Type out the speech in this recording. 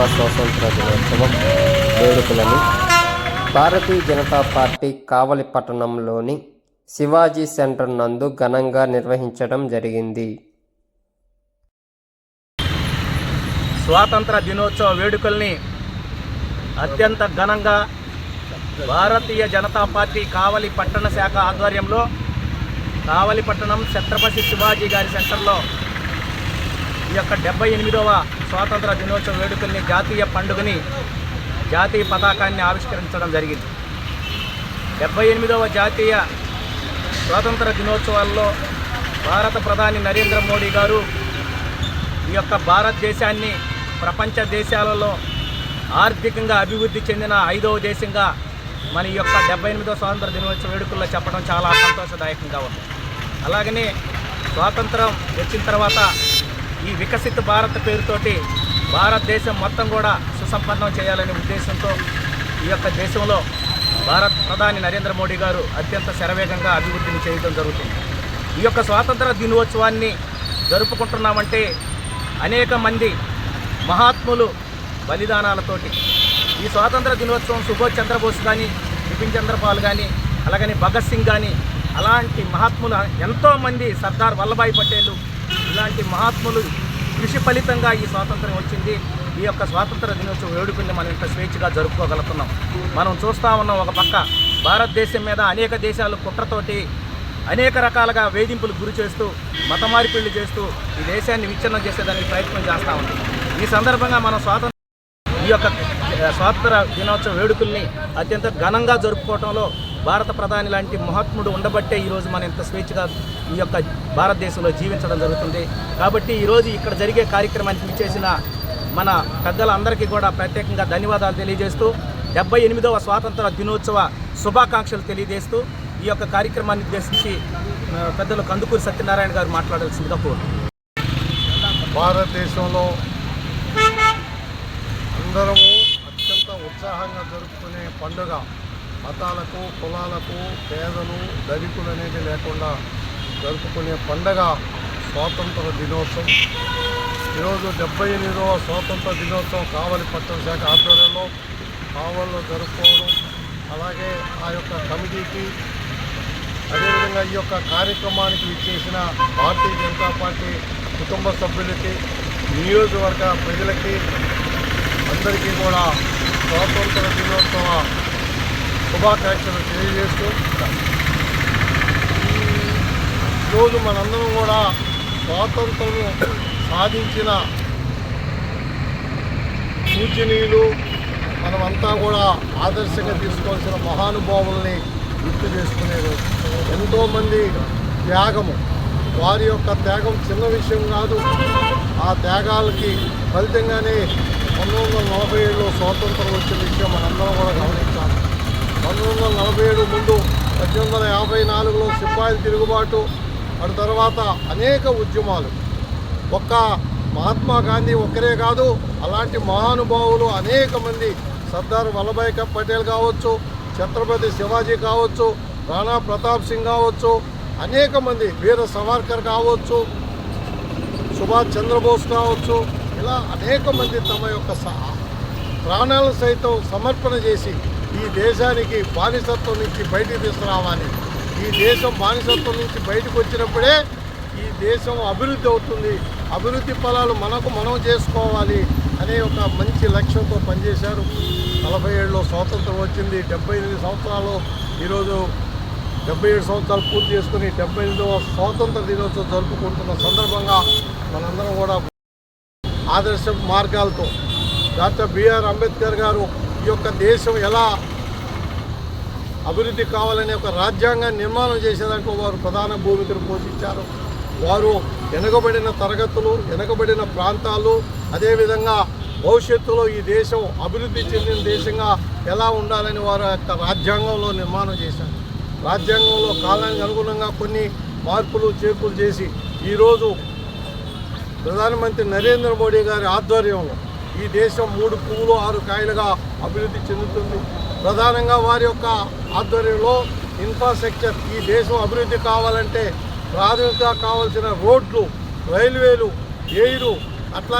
కుటుంబ స్వాతంత్ర దినోత్సవం వేడుకలను భారతీయ జనతా పార్టీ కావలి పట్టణంలోని శివాజీ సెంటర్ నందు ఘనంగా నిర్వహించడం జరిగింది. స్వాతంత్ర దినోత్సవ వేడుకల్ని అత్యంత ఘనంగా భారతీయ జనతా పార్టీ కావలి పట్టణ శాఖ ఆధ్వర్యంలో కావలి పట్టణం ఛత్రపతి శివాజీ గారి సెంటర్లో ఈ యొక్క డెబ్బై ఎనిమిదవ స్వాతంత్ర దినోత్సవ వేడుకల్ని జాతీయ పండుగని జాతీయ పతాకాన్ని ఆవిష్కరించడం జరిగింది. డెబ్బై ఎనిమిదవ జాతీయ స్వాతంత్ర దినోత్సవాల్లో భారత ప్రధాని నరేంద్ర మోడీ గారు ఈ యొక్క భారతదేశాన్ని ప్రపంచ దేశాలలో ఆర్థికంగా అభివృద్ధి చెందిన ఐదవ దేశంగా మన ఈ యొక్క డెబ్బై ఎనిమిదవ స్వాతంత్ర దినోత్సవ వేడుకల్లో చెప్పడం చాలా సంతోషదాయకంగా ఉంది. అలాగనే స్వాతంత్రం వచ్చిన తర్వాత ఈ వికసిత భారత్ పేరుతోటి భారతదేశం మొత్తం కూడా సుసంపన్నం చేయాలనే ఉద్దేశంతో ఈ యొక్క దేశంలో భారత్ ప్రధాని నరేంద్ర మోడీ గారు అత్యంత శరవేగంగా అభివృద్ధిని చేయడం జరుగుతుంది. ఈ యొక్క స్వాతంత్ర దినోత్సవాన్ని జరుపుకుంటున్నామంటే అనేక మంది మహాత్ములు బలిదానాలతోటి. ఈ స్వాతంత్ర దినోత్సవం సుభాష్ చంద్రబోస్ కానీ బిపిన్ చంద్రపాల్ కానీ అలాగని భగత్ సింగ్ కానీ అలాంటి మహాత్ములు ఎంతోమంది సర్దార్ వల్లభాయ్ పటేల్ ఇలాంటి మహాత్ములు కృషి ఫలితంగా ఈ స్వాతంత్రం వచ్చింది. ఈ యొక్క స్వాతంత్ర దినోత్సవం వేడుకల్ని మనం ఇంత స్వేచ్ఛగా జరుపుకోగలుగుతున్నాం. మనం చూస్తూ ఉన్నాం ఒక పక్క భారతదేశం మీద అనేక దేశాలు కుట్రతోటి అనేక రకాలుగా వేధింపులు గురి చేస్తూ మత మార్పిళ్ళు చేస్తూ ఈ దేశాన్ని విచ్ఛిన్నం చేసేదానికి ప్రయత్నం చేస్తూ ఉంది ఈ సందర్భంగా మనం స్వాతంత్ర ఈ యొక్క స్వాతంత్ర దినోత్సవ వేడుకల్ని అత్యంత ఘనంగా జరుపుకోవడంలో భారత ప్రధాని లాంటి మహాత్ముడు ఉండబట్టే ఈరోజు మనం ఇంత స్వేచ్ఛగా ఈ యొక్క భారతదేశంలో జీవించడం జరుగుతుంది. కాబట్టి ఈరోజు ఇక్కడ జరిగే కార్యక్రమానికి ఇచ్చేసిన మన పెద్దలందరికీ కూడా ప్రత్యేకంగా ధన్యవాదాలు తెలియజేస్తూ డెబ్బై ఎనిమిదవ స్వాతంత్ర దినోత్సవ శుభాకాంక్షలు తెలియజేస్తూ ఈ యొక్క కార్యక్రమాన్ని ఉద్దేశించి పెద్దలు కందుకూరి సత్యనారాయణ గారు మాట్లాడాల్సిందిగా కోరు భారతదేశంలో అందరము అత్యంత ఉత్సాహంగా జరుపుకునే పండుగ మతాలకు కులాలకు పేదలు ధనికులు అనేది లేకుండా జరుపుకునే పండగ స్వాతంత్ర దినోత్సవం. ఈరోజు డెబ్బై ఎనిమిదవ స్వాతంత్ర దినోత్సవం కావలి పట్టణ శాఖ ఆధ్వర్యంలో కావల్లో జరుపుకోవడం అలాగే ఆ యొక్క కమిటీకి అదేవిధంగా ఈ యొక్క కార్యక్రమానికి ఇచ్చేసిన భారతీయ జనతా పార్టీ కుటుంబ సభ్యులకి నియోజకవర్గ ప్రజలకి అందరికీ కూడా స్వాతంత్ర దినోత్సవ శుభాకాంక్షలు తెలియజేస్తూ ఈరోజు మనందరం కూడా స్వాతంత్రం సాధించిన సూచనీయులు మనమంతా కూడా ఆదర్శంగా తీసుకోవాల్సిన మహానుభావుల్ని గుర్తు చేసుకునేది ఎంతోమంది త్యాగము. వారి యొక్క త్యాగం చిన్న విషయం కాదు. ఆ త్యాగాలకి ఫలితంగానే పంతొమ్మిది వందల నలభై ఏడులో స్వాతంత్రం వచ్చిన విషయం మనందరం కూడా గమనించాలి. పంతొమ్మిది వందల నలభై ఏడు ముందు పద్దెనిమిది వందల యాభై నాలుగులో సిపాయిల తిరుగుబాటు. అటు తర్వాత అనేక ఉద్యమాలు. ఒక్క మహాత్మా గాంధీ ఒక్కరే కాదు అలాంటి మహానుభావులు అనేక మంది. సర్దార్ వల్లభాయ్ క- పటేల్ కావచ్చు ఛత్రపతి శివాజీ కావచ్చు రాణా ప్రతాప్ సింగ్ కావచ్చు అనేక మంది. వీర సవార్కర్ కావచ్చు సుభాష్ చంద్రబోస్ కావచ్చు ఇలా అనేక మంది తమ యొక్క ప్రాణాలను సైతం సమర్పణ చేసి ఈ దేశానికి బానిసత్వం నుంచి బయటకు తీసుకురావాలి. ఈ దేశం బానిసత్వం నుంచి బయటకు వచ్చినప్పుడే ఈ దేశం అభివృద్ధి అవుతుంది. అభివృద్ధి ఫలాలు మనకు మనం చేసుకోవాలి అనే ఒక మంచి లక్ష్యంతో పనిచేశారు. నలభై ఏడులో స్వాతంత్రం వచ్చింది. డెబ్బై ఎనిమిది సంవత్సరాలు ఈరోజు డెబ్బై ఏడు సంవత్సరాలు పూర్తి చేసుకుని డెబ్బై ఎనిమిదవ స్వాతంత్ర దినోత్సవం జరుపుకుంటున్న సందర్భంగా మనందరం కూడా ఆదర్శ మార్గాలతో డాక్టర్ బిఆర్ అంబేద్కర్ గారు ఈ యొక్క దేశం ఎలా అభివృద్ధి కావాలనే ఒక రాజ్యాంగాన్ని నిర్మాణం చేసేదానికి వారు ప్రధాన భూమికను పోషించారు. వారు వెనుకబడిన తరగతులు వెనుకబడిన ప్రాంతాలు అదేవిధంగా భవిష్యత్తులో ఈ దేశం అభివృద్ధి చెందిన దేశంగా ఎలా ఉండాలని వారు యొక్క రాజ్యాంగంలో నిర్మాణం చేశారు. రాజ్యాంగంలో కాలానికి అనుగుణంగా కొన్ని మార్పులు చేర్పులు చేసి ఈరోజు ప్రధానమంత్రి నరేంద్ర మోడీ గారి ఆధ్వర్యంలో ఈ దేశం మూడు పువ్వులు ఆరు కాయలుగా అభివృద్ధి చెందుతుంది. ప్రధానంగా వారి యొక్క ఆధ్వర్యంలో ఇన్ఫ్రాస్ట్రక్చర్ ఈ దేశం అభివృద్ధి కావాలంటే ప్రాథమికంగా కావాల్సిన రోడ్లు రైల్వేలు ఎయిరు అట్లా